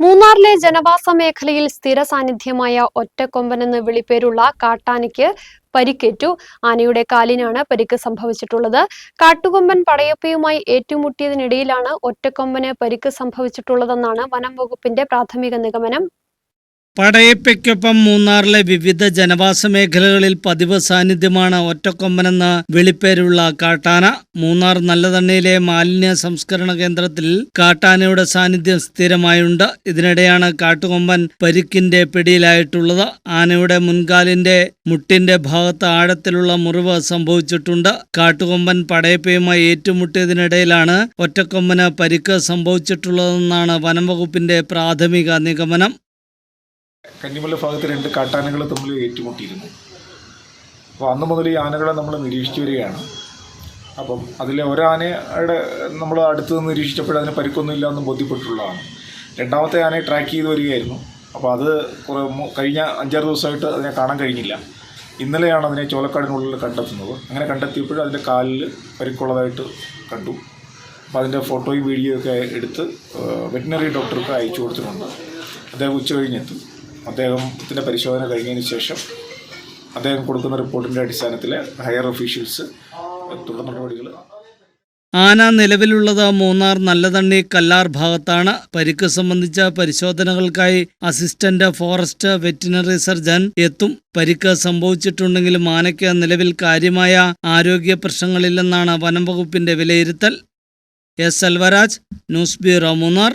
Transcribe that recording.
മൂന്നാറിലെ ജനവാസ മേഖലയിൽ സ്ഥിര സാന്നിധ്യമായ ഒറ്റക്കൊമ്പനെന്ന് വിളിപ്പേരുള്ള കാട്ടാനയ്ക്ക് പരിക്കേറ്റു. ആനയുടെ കാലിനാണ് പരിക്ക് സംഭവിച്ചിട്ടുള്ളത്. കാട്ടുകൊമ്പൻ പടയപ്പയുമായി ഏറ്റുമുട്ടിയതിനിടയിലാണ് ഒറ്റക്കൊമ്പന് പരിക്ക് സംഭവിച്ചിട്ടുള്ളതെന്നാണ് വനം വകുപ്പിന്റെ പ്രാഥമിക നിഗമനം. പടയപ്പയ്ക്കൊപ്പം മൂന്നാറിലെ വിവിധ ജനവാസ മേഖലകളിൽ പതിവ് സാന്നിധ്യമാണ് ഒറ്റക്കൊമ്പനെന്ന് വിളിപ്പേരുള്ള കാട്ടാന. മൂന്നാർ നല്ലതണ്ണയിലെ മാലിന്യ സംസ്കരണ കേന്ദ്രത്തിൽ കാട്ടാനയുടെ സാന്നിധ്യം സ്ഥിരമായുണ്ട്. ഇതിനിടെയാണ് കാട്ടുകൊമ്പൻ പരിക്കിന്റെ പിടിയിലായിട്ടുള്ളത്. ആനയുടെ മുൻകാലിന്റെ മുട്ടിന്റെ ഭാഗത്ത് ആഴത്തിലുള്ള മുറിവ് സംഭവിച്ചിട്ടുണ്ട്. കാട്ടുകൊമ്പൻ പടയപ്പയുമായി ഏറ്റുമുട്ടിയതിനിടയിലാണ് ഒറ്റക്കൊമ്പന് പരിക്ക് സംഭവിച്ചിട്ടുള്ളതെന്നാണ് വനം വകുപ്പിന്റെ പ്രാഥമിക നിഗമനം. കന്നിമല ഭാഗത്ത് രണ്ട് കാട്ടാനകൾ തമ്മിൽ ഏറ്റുമുട്ടിയിരുന്നു. അപ്പോൾ അന്ന് മുതൽ ഈ ആനകളെ നമ്മൾ നിരീക്ഷിച്ചു വരികയാണ്. അപ്പം അതിലെ ഒരാനയുടെ നമ്മൾ അടുത്ത് നിന്ന് നിരീക്ഷിച്ചപ്പോൾ അതിന് പരിക്കൊന്നുമില്ല എന്ന് ബോധ്യപ്പെട്ടിട്ടുള്ളതാണ്. രണ്ടാമത്തെ ആനയെ ട്രാക്ക് ചെയ്ത് വരികയായിരുന്നു. അപ്പോൾ അത് കുറേ കഴിഞ്ഞ അഞ്ചാറ് ദിവസമായിട്ട് അതിനെ കാണാൻ കഴിഞ്ഞില്ല. ഇന്നലെയാണ് അതിനെ ചോലക്കാടിനുള്ളിൽ കണ്ടെത്തുന്നത്. അങ്ങനെ കണ്ടെത്തിയപ്പോൾ അതിന്റെ കാലിൽ പരിക്കുള്ളതായിട്ട് കണ്ടു. അപ്പോൾ അതിന്റെ ഫോട്ടോയും വീഡിയോയും ഒക്കെ എടുത്ത് വെറ്റിനറി ഡോക്ടർക്ക് അയച്ചു കൊടുത്തിട്ടുണ്ട്. അദ്ദേഹം ഉച്ച കഴിഞ്ഞെത്തും. അദ്ദേഹത്തിന്റെ പരിശോധന കഴിഞ്ഞതിന് ശേഷം അദ്ദേഹം കൊടുക്കുന്ന റിപ്പോർട്ടിന്റെ അടിസ്ഥാനത്തിൽ ഹയർ ഒഫീഷ്യൽസ് തുടർ നടപടികൾ ആന നിലവിലുള്ളത് മൂന്നാർ നല്ലതണ്ണി കല്ലാർ ഭാഗത്താണ്. പരിക്ക് സംബന്ധിച്ച പരിശോധനകൾക്കായി അസിസ്റ്റന്റ് ഫോറസ്റ്റ് വെറ്റിനറി സർജൻ എത്തും. പരിക്ക് സംഭവിച്ചിട്ടുണ്ടെങ്കിലും ആനയ്ക്ക് നിലവിൽ കാര്യമായ ആരോഗ്യ പ്രശ്നങ്ങളില്ലെന്നാണ് വനം വകുപ്പിന്റെ വിലയിരുത്തൽ. S. Selvaraj news bureau Munnar.